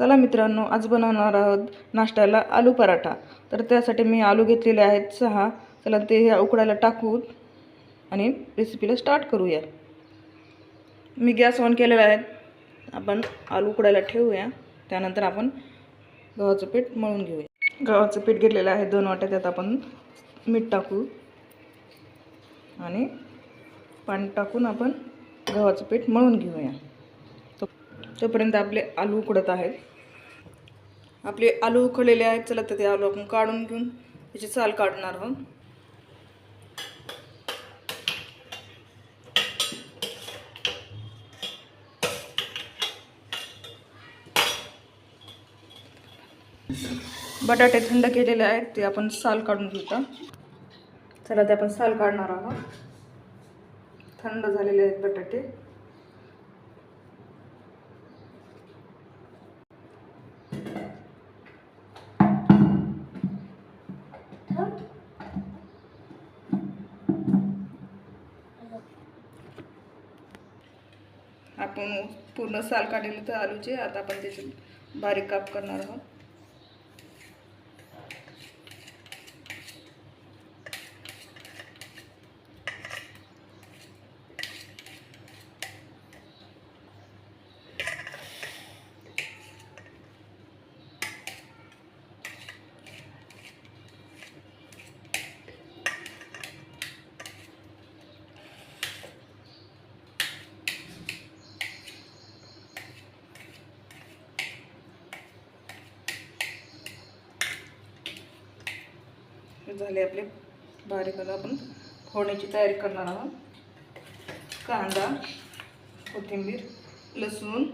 चला मित्रांनो आज बनवणार आहोत नाश्त्याला आलू पराठा. तर त्यासाठी मी आलू घेतलेले आहेत सहा. चला ते ह्या उकडायला टाकू आणि रेसिपीला स्टार्ट करूया. मी गॅस ऑन केलेला आहे. आपण आलू उकडायला ठेवूया. त्यानंतर आपण गव्हाचं पीठ मळून घेऊया. गव्हाचं पीठ घेतलेलं आहे. दोन वाट्या त्यात आपण मीठ टाकू आणि पाणी टाकून आपण गव्हाचं पीठ मळून घेऊया. तोपर्यंत आपले आलू उकडत आहेत. आपले आलू उकडलेले आहेत. चला तर ते आलू आपण काढून घेऊन त्याची साल काढणार आहोत. बटाटे थंड केलेले आहेत. ते आपण साल काढून घेऊया. चला ते आपण साल काढणार आहोत. थंड झालेले आहेत बटाटे. आपण पूर्ण साल काढलेलं तर आलूचे आता आपण त्याचे बारीक काप करणार आहोत. हे झाले आपले. बारीक आपण फोडण्याची तयारी करणार आहोत. कांदा कोथिंबीर लसूण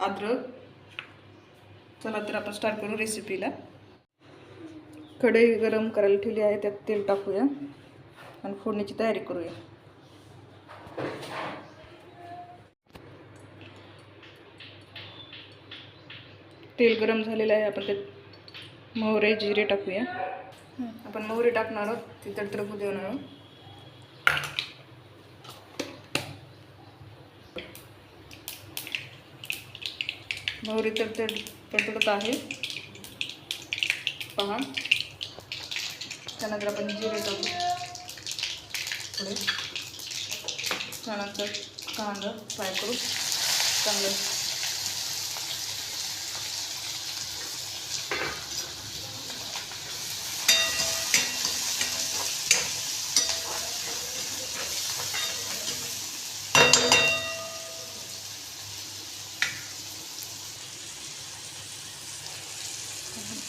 अद्रक. चला तर आपण स्टार्ट करू रेसिपीला कढई गरम करायला ठेवली आहे त्यात तेल टाकूया आणि फोडण्याची तयारी करूया. तेल गरम झालेलं आहे आपण त्यात मोहरे जिरे टाकूया. आपण मोहरी टाकणार आहोत ती तडतडकू देणार आहोत. मोहरी तडतड तडतडत आहे. पहा. त्यानंतर आपण जिरे टाकू. पुढे. त्यानंतर कांदा फ्राय करू. चांगलं.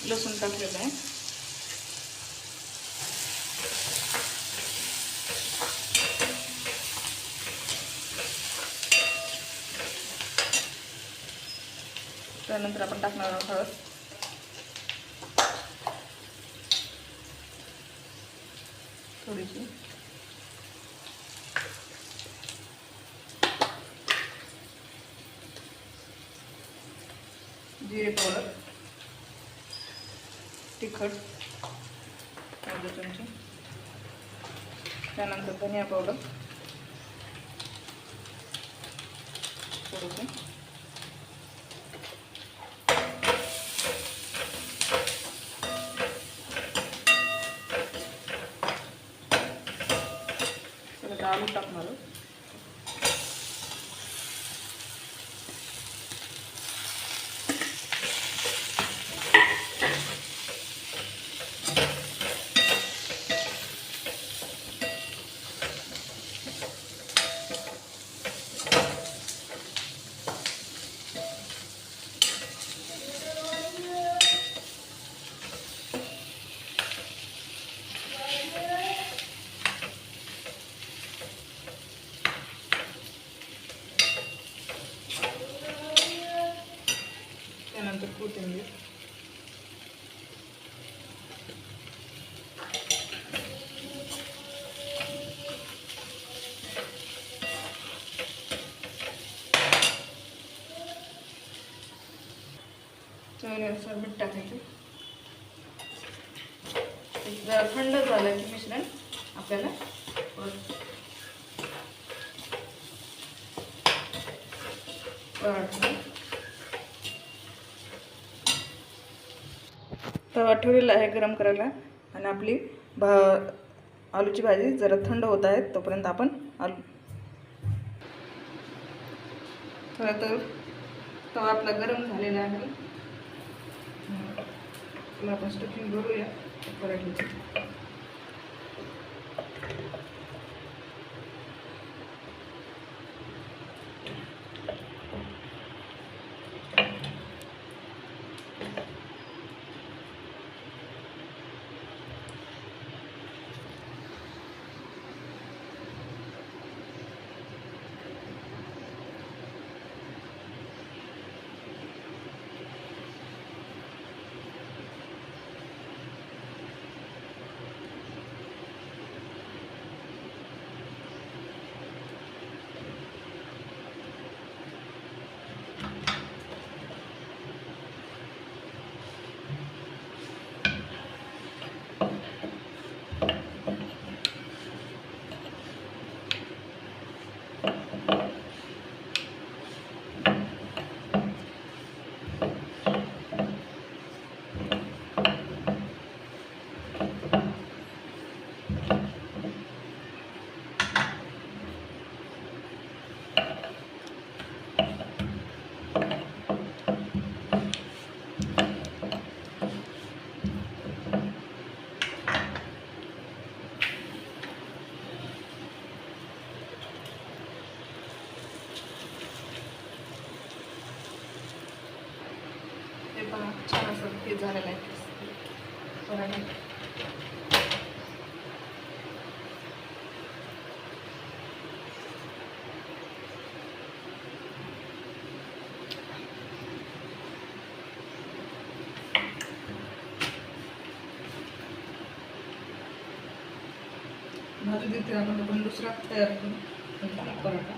लसूण टाकलेलं आहे. त्यानंतर आपण टाकणार आहोत हळद. थोडीशी. जिरे पावडर. तिखट अर्धा चमचे त्यानंतर धनिया पावडर. थोडंसं परत आलू टाकणार आहोत. त्यानंतर कोथिंबीर. चवीनुसार मीठ टाकायचं. जरा थंड झालं की मिश्रण आपल्याला परत पराठा तवा ठेवलेला आहे गरम करायला. आणि आपली भा आलूची भाजी जरा थंड होत आहे तोपर्यंत आपण आलू. खरं तर तवा आपला गरम झालेला आहे. तुला आपण स्टफिंग भरूया पराठीची ते पहा छान असं ते झालेलं आहे. भाजी देते आपण दुसरा तयार करून पराठा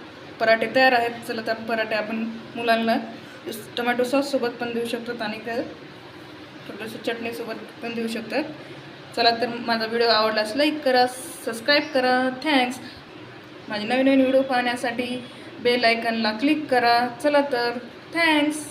पराठे तयार आहेत. चला तर पराठे आपण मुलांना टोमॅटो सॉससोबत पण देऊ शकतात आणि थोडंसं चटणीसोबत पण देऊ शकतात. चला तर माझा व्हिडिओ आवडल्यास लाईक करा सबस्क्राईब करा. थँक्स माझे नवीन नवीन व्हिडिओ पाहण्यासाठी बेल आयकनला क्लिक करा. चला तर. थँक्स